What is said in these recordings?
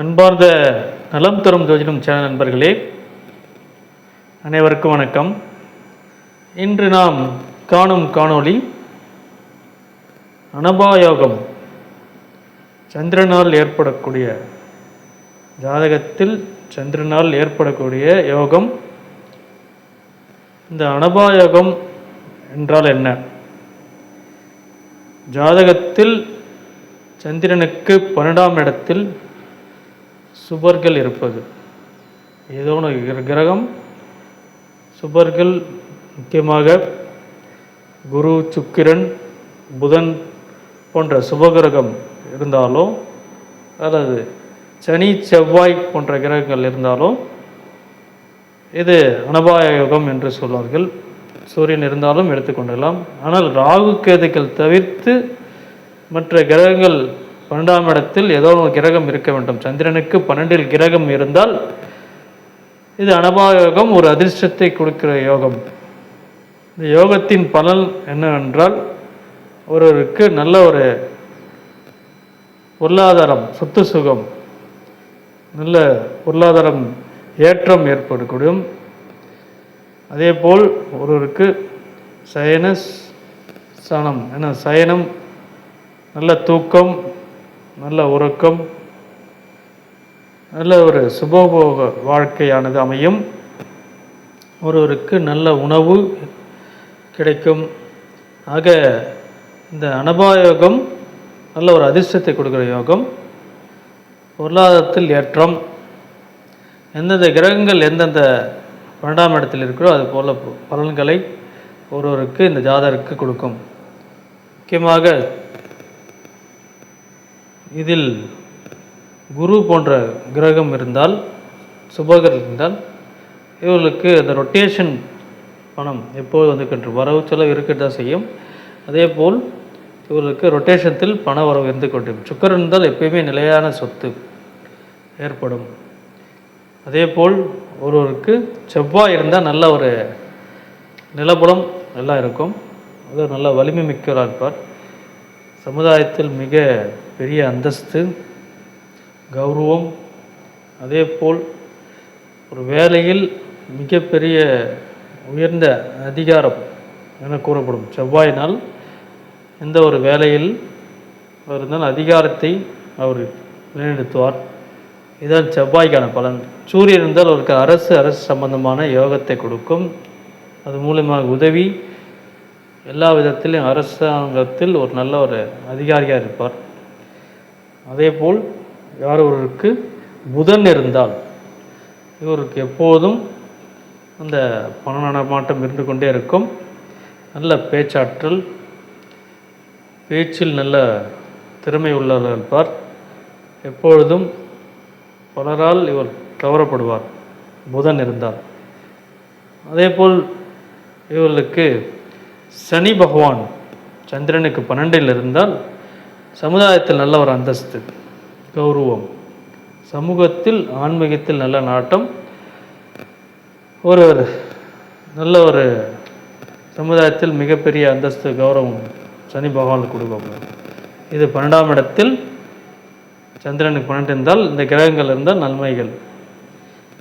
அன்பார்ந்த நலம் தரும் ஜோதிடம் சேனல் நண்பர்களே அனைவருக்கும் வணக்கம். இன்று நாம் காணும் காணொளி அனபாயோகம். சந்திரனால் ஏற்படக்கூடிய ஜாதகத்தில் சந்திரனால் ஏற்படக்கூடிய யோகம் இந்த அனபாயோகம் என்றால் என்ன? ஜாதகத்தில் சந்திரனுக்கு பன்னெண்டாம் இடத்தில் சுபர்கள் இருப்பது. ஏதோ ஒன்று கிர- கிரகம் சுபர்கள் முக்கியமாக குரு சுக்கிரன் புதன் போன்ற சுபகிரகம் இருந்தாலோ அல்லது சனி செவ்வாய் போன்ற கிரகங்கள் இருந்தாலோ இது அனபாய யோகம் என்று சொல்வார்கள். சூரியன் இருந்தாலும் எடுத்துக்கொண்டலாம் ஆனால் ராகு கேதுக்கள் தவிர்த்து மற்ற கிரகங்கள் பன்னெண்டாம் இடத்தில் ஏதோ ஒரு கிரகம் இருக்க வேண்டும். சந்திரனுக்கு பன்னெண்டில் கிரகம் இருந்தால் இது அனபாயோகம் ஒரு அதிர்ஷ்டத்தை கொடுக்கிற யோகம். இந்த யோகத்தின் பலன் என்னவென்றால் ஒருவருக்கு நல்ல ஒரு பொருளாதாரம் சொத்து சுகம் நல்ல பொருளாதாரம் ஏற்றம் ஏற்படக்கூடும். அதேபோல் ஒருவருக்கு சயன சனம் என்ன சயனம் நல்ல தூக்கம் நல்ல உறக்கம் நல்ல ஒரு சுபபோக வாழ்க்கையானது அமையும். ஒருவருக்கு நல்ல உணவு கிடைக்கும். ஆக இந்த அனபாயோகம் நல்ல ஒரு அதிர்ஷ்டத்தை கொடுக்குற யோகம். பொருளாதாரத்தில் ஏற்றம். எந்தெந்த கிரகங்கள் எந்தெந்த பன்னெண்டாம் இடத்தில் இருக்கிறோ அது போல் பலன்களை ஒருவருக்கு இந்த ஜாதகருக்கு கொடுக்கும். முக்கியமாக இதில் குரு போன்ற கிரகம் இருந்தால் சுபகர் இருந்தால் இவர்களுக்கு அந்த ரொட்டேஷன் பணம் எப்போது வந்துக்கின்ற வரவு செலவு இருக்கட்டு தான் செய்யும். அதே போல் இவர்களுக்கு ரொட்டேஷத்தில் பண வரவு இருந்து கொண்டிருக்கும். சுக்கரன் இருந்தால் எப்பயுமே நிலையான சொத்து ஏற்படும். அதே போல் ஒருவருக்கு செவ்வாய் இருந்தால் நல்ல ஒரு நிலபுலம் நல்லா இருக்கும். அது நல்ல வலிமை மிக்கவராக இருப்பார். சமுதாயத்தில் மிக பெரிய அந்தஸ்து கௌரவம் அதே போல் ஒரு வேலையில் மிகப்பெரிய உயர்ந்த அதிகாரம் என கூறப்படும். செவ்வாயினால் எந்த ஒரு வேலையில் அவர் இருந்தால் அதிகாரத்தை அவர் நிலைநிறுத்துவார். இதுதான் செவ்வாய்க்கான பலன். சூரியன் இருந்தால் அவருக்கு அரசு அரசு சம்பந்தமான யோகத்தை கொடுக்கும். அது மூலமாக உதவி எல்லா விதத்திலும் அரசாங்கத்தில் ஒரு நல்ல ஒரு அதிகாரியாக இருப்பார். அதேபோல் யார் ஒருவருக்கு புதன் இருந்தால் இவருக்கு எப்போதும் அந்த பண நடமாட்டம் இருந்து கொண்டே இருக்கும். நல்ல பேச்சாற்றல் பேச்சில் நல்ல திறமை உள்ளவர் இருப்பார். எப்பொழுதும் பலரால் இவர் கவரப்படுவார் புதன் இருந்தால். அதேபோல் இவர்களுக்கு சனி பகவான் சந்திரனுக்கு பன்னெண்டில் இருந்தால் சமுதாயத்தில் நல்ல ஒரு அந்தஸ்து கௌரவம் சமூகத்தில் ஆன்மீகத்தில் நல்ல நாட்டம் ஒரு நல்ல ஒரு சமுதாயத்தில் மிகப்பெரிய அந்தஸ்து கௌரவம் சனி பகவானுக்கு கொடுக்கும் இது பன்னெண்டாம் இடத்தில் சந்திரனுக்கு பன்னெண்டு இருந்தால் இந்த கிரகங்கள் இருந்தால் நன்மைகள்.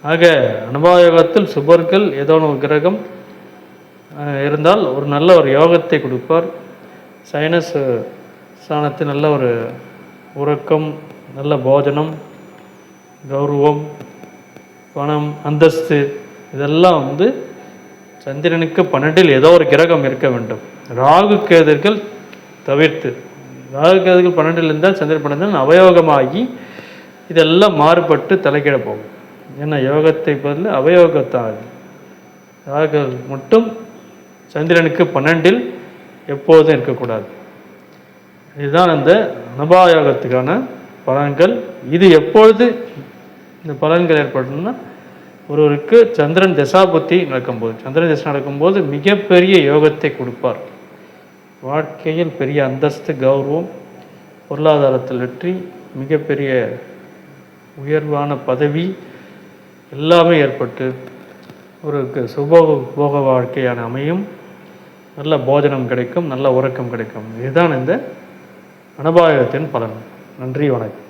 ஆக அனுபவயோகத்தில் சுபர்கள் ஏதோ ஒரு கிரகம் இருந்தால் ஒரு நல்ல ஒரு யோகத்தை கொடுப்பார். சைனஸ் ஸ்தானத்தில் நல்ல ஒரு உறக்கம் நல்ல போஜனம் கௌரவம் பணம் அந்தஸ்து இதெல்லாம் வந்து சந்திரனுக்கு பன்னெண்டில் ஏதோ ஒரு கிரகம் இருக்க வேண்டும். ராகு கேதுகள் தவிர்த்து. ராகு கேதுகள் பன்னெண்டில் இருந்தால் சந்திரன் பன்னெண்டு அவயோகமாகி இதெல்லாம் மாறுபட்டு தலைக்கிட போகும் ஏன்னா யோகத்தை பதில் அவயோகத்தான் ராகுகள் மட்டும் சந்திரனுக்கு பன்னெண்டில் எப்போதும் இருக்கக்கூடாது. இதுதான் அந்த அனுபாயோகத்துக்கான பலன்கள். இது எப்பொழுது இந்த பலன்கள் ஏற்படணும்னா ஒருவருக்கு சந்திரன் தசாபுத்தி நடக்கும்போது சந்திரன் தசை நடக்கும்போது மிகப்பெரிய யோகத்தை கொடுப்பார். வாழ்க்கையில் பெரிய அந்தஸ்து கௌரவம் பொருளாதாரத்தில் வெற்றி மிகப்பெரிய உயர்வான பதவி எல்லாமே ஏற்பட்டு ஒரு சுபோக போக வாழ்க்கையான அமையும். நல்ல போஜனம் கிடைக்கும் நல்ல உறக்கம் கிடைக்கும். இதுதான் இந்த அனுபாயத்தின் பலன். நன்றி வணக்கம்.